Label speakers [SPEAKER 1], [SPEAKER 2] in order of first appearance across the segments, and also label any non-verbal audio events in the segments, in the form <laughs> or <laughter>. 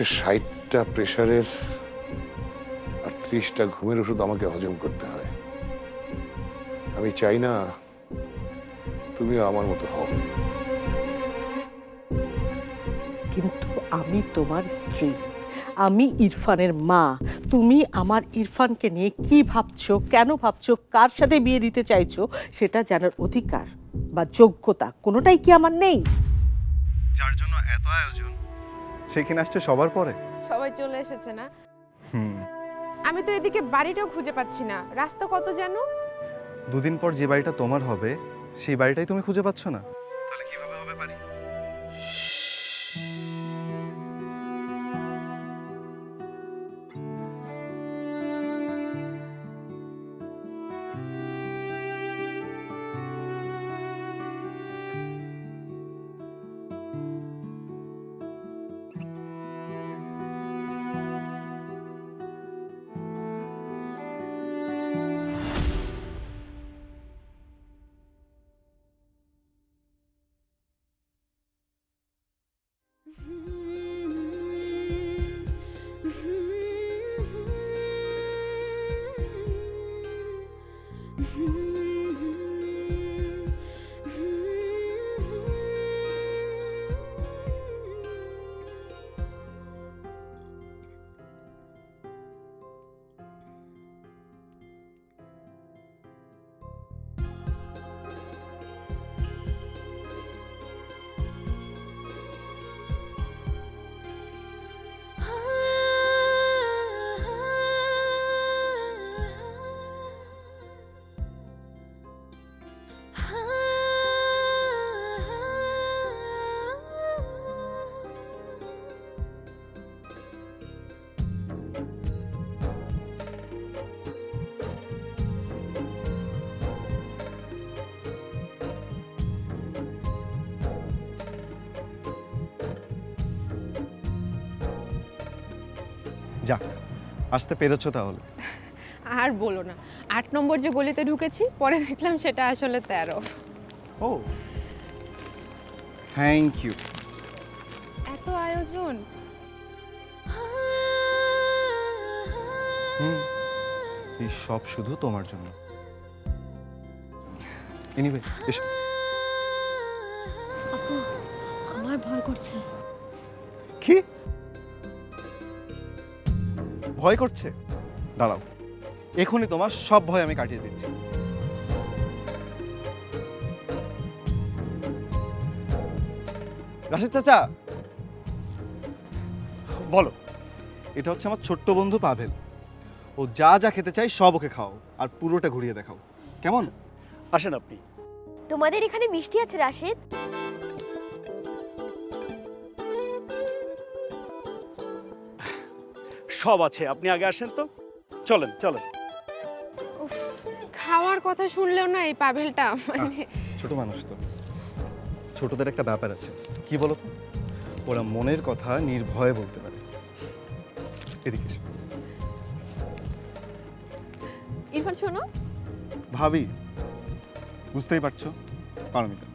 [SPEAKER 1] মাসে ষাটটা প্রেশারের আর ত্রিশটা ঘুমের ওষুধ আমাকে হজম করতে হয়। আমি চাই না তুমিও আমার মতো হও।
[SPEAKER 2] কিন্তু আমি তোমার স্ত্রী। আমি ইরফানের মা। তুমি আমার ইরফানকে নিয়ে কি ভাবছ কেন ভাবছ কার সাথে বিয়ে দিতে চাইছো সেটা জানার অধিকার বা যোগ্যতা কোনোটাই কি আমার নেই?
[SPEAKER 3] যার জন্য এত আয়োজন সেখানে আসছে সবার পরে?
[SPEAKER 4] সবাই চলে এসেছে না?
[SPEAKER 3] হুম।
[SPEAKER 4] আমি তো এদিকে বাড়িটাও খুঁজে পাচ্ছি না। রাস্তা কত যেন
[SPEAKER 3] দুদিন পর যে বাড়িটা তোমার হবে সেই বাড়িটাই তুমি খুঁজে পাচ্ছ না? তাহলে কীভাবে হবে বাড়ি? যাক আসতে পেরেছ তাহলে।
[SPEAKER 4] আর বলো না আট নম্বর যে গলিতে ঢুকেছি পরে দেখলাম সেটা আসলে তেরো।
[SPEAKER 3] ও। থ্যাংক ইউ
[SPEAKER 4] এত আয়োজন।
[SPEAKER 3] এই সব শুধু তোমার জন্য। এনিওয়ে এসো।
[SPEAKER 5] আমার ভয় করছে।
[SPEAKER 3] কি? ভয় করছে? দাঁড়াও। এখনই তোমার সব ভয় আমি কাটিয়ে দিচ্ছি। রাশেদ চাচা! বলো এটা হচ্ছে আমার ছোট্ট বন্ধু পাভেল। ও যা যা খেতে চাই সব ওকে খাও আর পুরোটা ঘুরিয়ে দেখাও। কেমন?
[SPEAKER 6] আসেন আপনি।
[SPEAKER 5] তোমাদের এখানে মিষ্টি আছে রাশেদ?
[SPEAKER 6] সব আছে। আপনি আগে আসেন তো। চলেন চলেন।
[SPEAKER 4] উফ খাওয়ার কথা শুনলেও না এই পাভেলটা মানে
[SPEAKER 3] ছোট মানুষ তো। ছোটদের একটা ব্যাপার আছে। কি বলো তো? ওরা মনের কথা নির্ভয়ে বলতে পারে। এদিকে এসো।
[SPEAKER 4] ইরফান শোনো।
[SPEAKER 3] ভাবি বুঝতেই পারছ? পারমিতা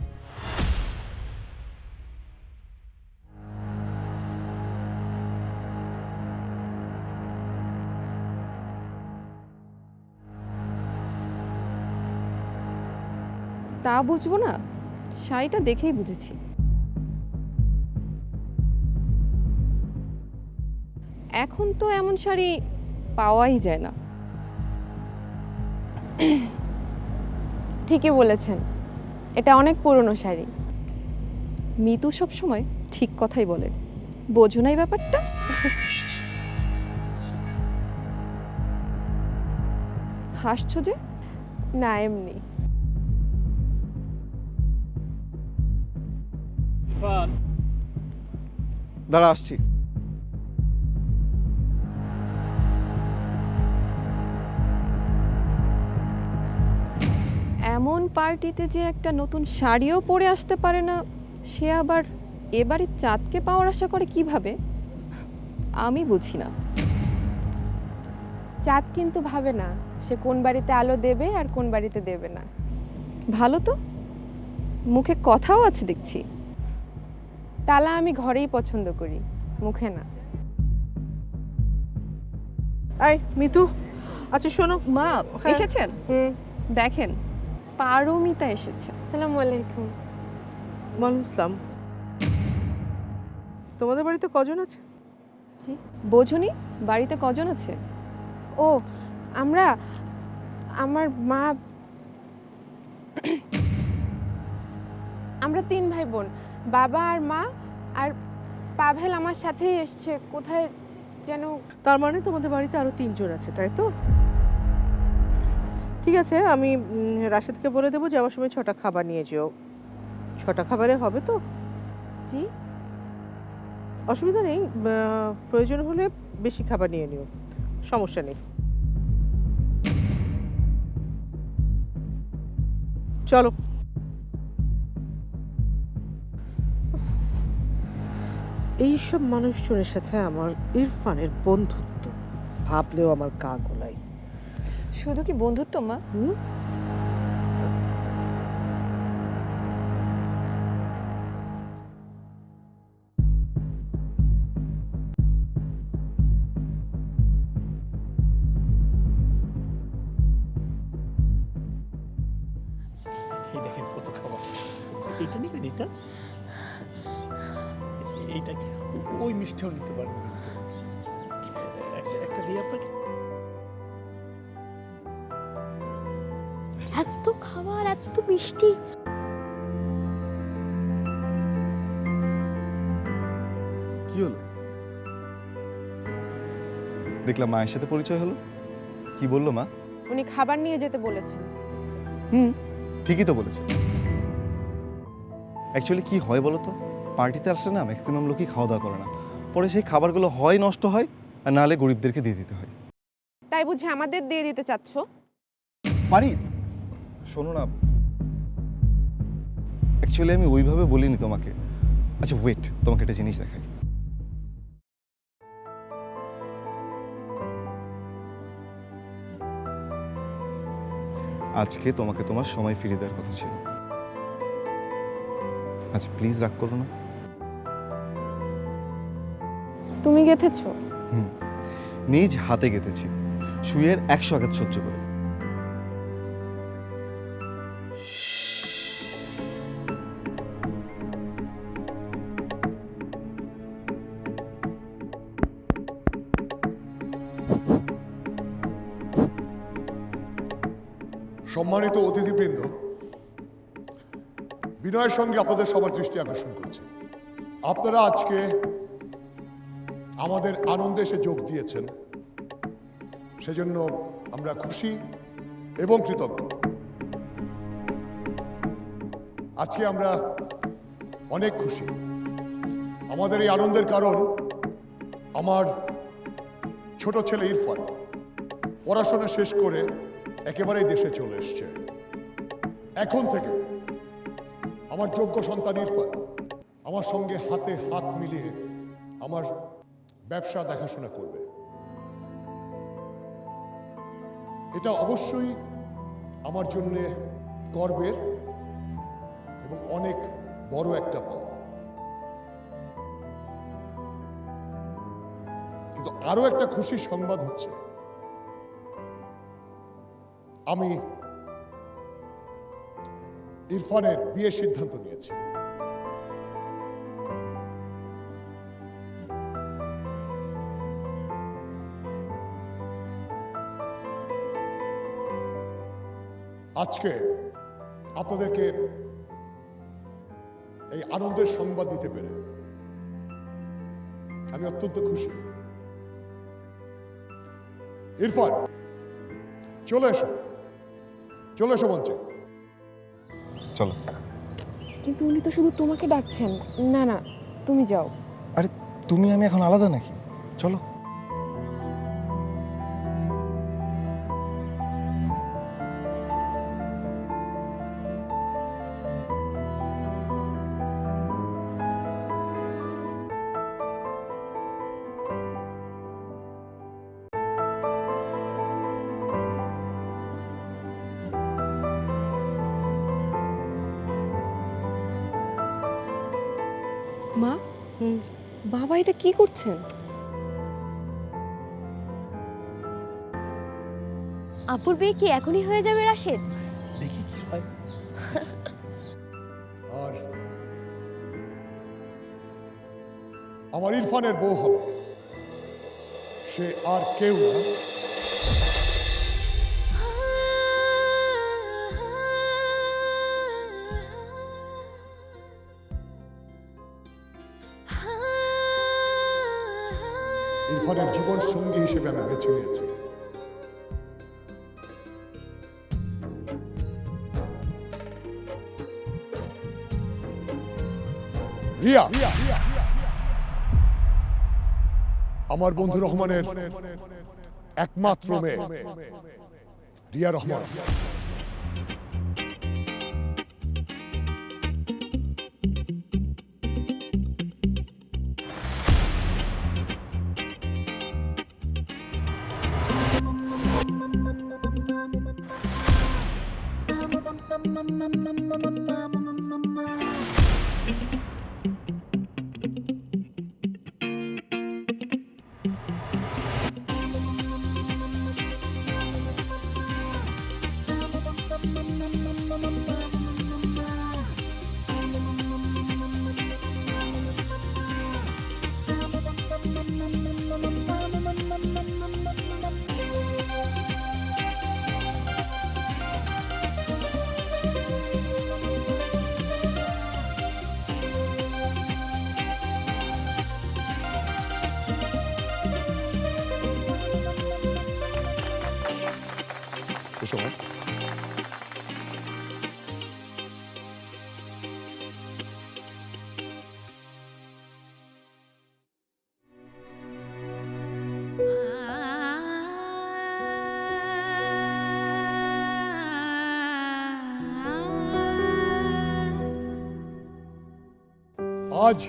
[SPEAKER 4] তা বুঝব না? শাড়িটা দেখেই বুঝেছি। এখন তো এমন শাড়ি পাওয়াই যায় না। ঠিকই বলেছেন। এটা অনেক পুরনো শাড়ি। মিতু সব সময় ঠিক কথাই বলে। বোঝো না এই ব্যাপারটা? হাসছো যে? না এমনি।
[SPEAKER 3] দাঁড়া আসছি।
[SPEAKER 4] এমন পার্টিতে যে একটা নতুন শাড়িও পরে আসতে পারে না সে আবার এবারে চাঁদকে পাওয়ার আশা করে কীভাবে? আমি বুঝি না। চাঁদ কিন্তু ভাবে না সে কোন বাড়িতে আলো দেবে আর কোন বাড়িতে দেবে না। ভালো তো? মুখে কথাও আছে দেখছি। তালা আমি ঘরেই পছন্দ করি মুখে না।
[SPEAKER 2] আয় মিতু আচ্ছা শোনো।
[SPEAKER 4] মা
[SPEAKER 2] হ্যাঁ।
[SPEAKER 4] এসেছেন?
[SPEAKER 2] হুম।
[SPEAKER 4] দেখেন পারমিতা এসেছে।
[SPEAKER 5] আসসালামু আলাইকুম।
[SPEAKER 2] ওয়ালাইকুম ইসলাম তোমাদের বাড়িতে কজন আছে?
[SPEAKER 4] জি বোঝনি বাড়িতে কজন আছে?
[SPEAKER 7] ও আমরা আমার মা আমরা তিন ভাই বোন বাবা আর মা আর পাভেল আমার সাথেই এসছে। কোথায় যেন
[SPEAKER 2] তার মানে তোমাদের বাড়িতে আরও তিনজন আছে তাই তো? ঠিক আছে আমি রাশেদকে বলে দেবো যাওয়ার সময় ছটা খাবার নিয়ে যেও। ছটা খাবারে হবে তো?
[SPEAKER 7] জি।
[SPEAKER 2] অসুবিধা নেই প্রয়োজন হলে বেশি খাবার নিয়ে নিও। সমস্যা নেই। চলো। এইসব মানুষজনের সাথে আমার ইরফানের বন্ধুত্ব। ভাবলেও আমার গা গোলাই
[SPEAKER 4] শুধু কি বন্ধুত্ব মা?
[SPEAKER 2] হুম?
[SPEAKER 6] এইটা ওই মিষ্টিও নিতে পারবেন একটা একটা দিয়ে আপনাকে
[SPEAKER 5] এত খাবার এত মিষ্টি।
[SPEAKER 3] কি হলো? দেখলাম মায়ের সাথে পরিচয় হলো। কি বলল মা?
[SPEAKER 7] উনি খাবার নিয়ে যেতে বলেছেন।
[SPEAKER 3] হুম ঠিকই তো বলেছে অ্যাকচুয়ালি কি হয় বলো তো? পার্টিতে আসলে না ম্যাক্সিমাম লোকই খাওয়া দাওয়া করে না। পরে সেই খাবারগুলো হয় নষ্ট হয় আর নাহলে গরিবদেরকে দিয়ে দিতে হয়।
[SPEAKER 7] তাই বুঝি আমাদের দিয়ে দিতে চাচ্ছ?
[SPEAKER 3] পারি শোনো না। অ্যাকচুয়ালি আমি ওইভাবে বলিনি তোমাকে। আচ্ছা ওয়েট তোমাকে একটা জিনিস দেখাই। আজকে তোমাকে তোমার সময় ফিরিয়ে দেওয়ার কথা ছিল। আচ্ছা প্লিজ রাগ করো না।
[SPEAKER 7] তুমি গেথেছো?
[SPEAKER 3] হুম নিজ হাতে গেঁথেছি। শুয়ের একশো আঘাত সহ্য করে।
[SPEAKER 8] সম্মানিত অতিথিবৃন্দ বিনয়ের সঙ্গে আপনাদের সবার দৃষ্টি আকর্ষণ করছে। আপনারা আজকে আমাদের আনন্দে এসে যোগ দিয়েছেন। সেজন্য আমরা খুশি এবং কৃতজ্ঞ। আজকে আমরা অনেক খুশি। আমাদের এই আনন্দের কারণ আমার ছোট ছেলে ইরফান। পড়াশোনা শেষ করে একেবারেই দেশে চলে এসছে। এখন থেকে আমার যোগ্য সন্তান ইরফান। আমার সঙ্গে হাতে হাত মিলিয়ে আমার ব্যবসা দেখাশোনা করবে। এটা অবশ্যই আমার জন্যে গর্বের এবং অনেক বড় একটা পাওয়া। কিন্তু আরও একটা খুশির সংবাদ হচ্ছে, আমি ইরফানের বিয়ের সিদ্ধান্ত নিয়েছি। আজকে আপনাদেরকে এই আনন্দের সংবাদ দিতে পেরে আমি অত্যন্ত খুশি। ইরফান চলে এসো। চলে এসো মঞ্চে।
[SPEAKER 3] চলো।
[SPEAKER 7] কিন্তু উনি তো শুধু তোমাকে ডাকছেন। না না তুমি যাও।
[SPEAKER 3] আরে তুমি আমি এখন আলাদা নাকি? চলো।
[SPEAKER 4] মা?
[SPEAKER 2] হুম।
[SPEAKER 4] বাবা এটা কি করছেন?
[SPEAKER 5] আপুর বিয়ে কি এখনই হয়ে যাবে রাশেদ?
[SPEAKER 6] দেখি কি হয়।
[SPEAKER 8] আর আমার ইরফানের বউ হবে। সে আর কেউ না। ইরফানের জীবন সঙ্গী হিসেবে আমি বেছে নিয়েছি। রিয়া! আমার বন্ধু রহমানের একমাত্র মেয়ে। রিয়া রহমান। আজ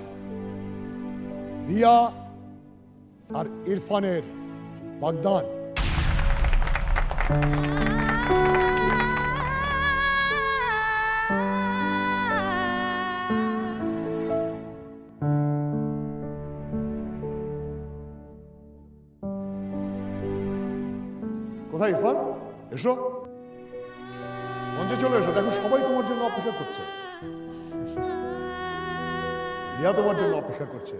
[SPEAKER 8] রিয়া আর ইরফানের বাগদান। কোথায় ইরফান? এসো। মঞ্চে চলে এসো। দেখো সবাই তোমার জন্য অপেক্ষা করছে। রিয়া তোমার জন্য অপেক্ষা করছে।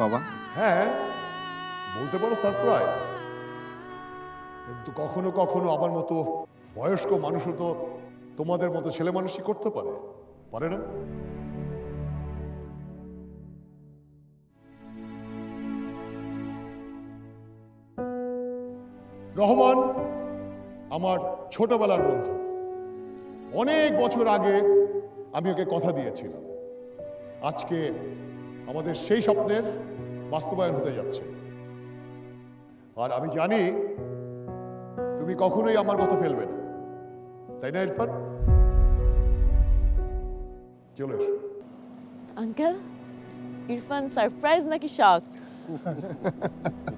[SPEAKER 3] বাবা?
[SPEAKER 8] হ্যাঁ বলতে পারো সারপ্রাইজ কিন্তু কখনো কখনো আমার মতো বয়স্ক মানুষও তো তোমাদের মতো ছেলে মানুষই করতে পারে। পারে না? রহমান আমার ছোটবেলার বন্ধু। অনেক বছর আগে আমি ওকে কথা দিয়েছিলাম। আজকে আমাদের সেই স্বপ্নের বাস্তবায়ন হতে যাচ্ছে। আর আমি জানি তুমি কখনোই আমার কথা ফেলবে না। তাই না ইরফান? চলে এসো।
[SPEAKER 9] আঙ্কেল ইরফান সারপ্রাইজ নাকি শক <laughs>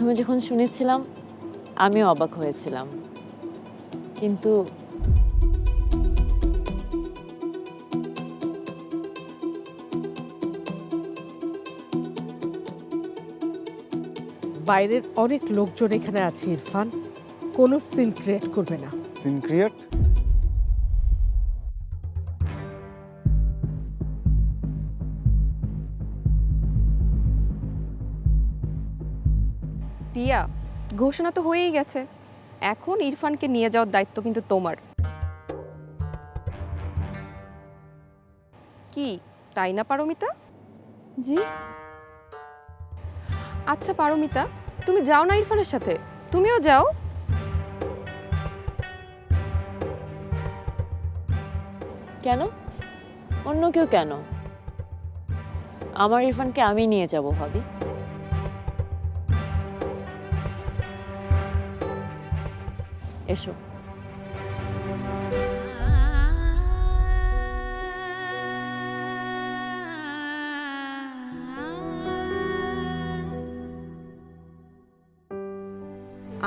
[SPEAKER 9] প্রথমে যখন শুনেছিলাম আমিও অবাক হয়েছিলাম। কিন্তু
[SPEAKER 2] বাইরের অনেক লোকজন এখানে আছে ইরফান। কোনো সিন ক্রিয়েট করবে না।
[SPEAKER 3] সিন ক্রিয়েট
[SPEAKER 4] ঘোষণা তো হয়েই গেছে। এখন ইরফানকে নিয়ে যাওয়ার দায়িত্ব কিন্তু তোমার। কি তাই না পারমিতা?
[SPEAKER 7] জি।
[SPEAKER 4] আচ্ছা পারমিতা তুমি যাও না ইরফানের সাথে। তুমিও যাও।
[SPEAKER 9] কেন? অন্য কেউ কেন? আমার ইরফানকে আমি নিয়ে যাব ভাবি। এসো।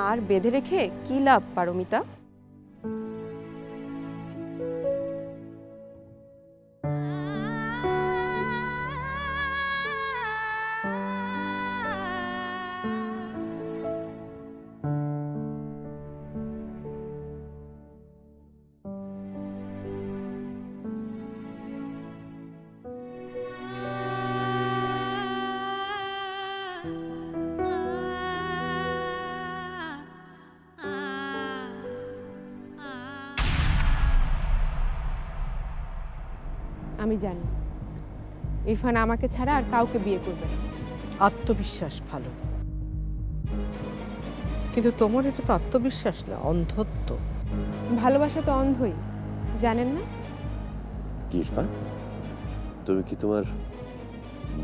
[SPEAKER 4] আর বেঁধে রেখে কী লাভ পারমিতা
[SPEAKER 7] আমি জানি। ইরফান আমাকে ছাড়া আর কাউকে বিয়ে করবে না।
[SPEAKER 2] আত্মবিশ্বাস ভালো। কিন্তু তোমার এটা তো আত্মবিশ্বাস না অন্ধত্ব।
[SPEAKER 7] ভালোবাসা তো অন্ধই জানেন না?
[SPEAKER 10] কি ইরফান? তুমি কি তোমার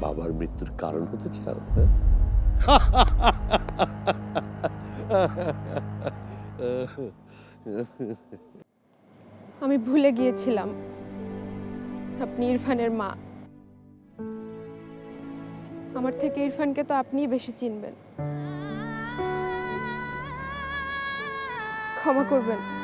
[SPEAKER 10] বাবার মৃত্যুর কারণ হতে চাও হ্যাঁ?
[SPEAKER 7] আমি ভুলে গিয়েছিলাম। আপনি ইরফানের মা। আমার থেকে ইরফানকে তো আপনিই বেশি চিনবেন। ক্ষমা করবেন।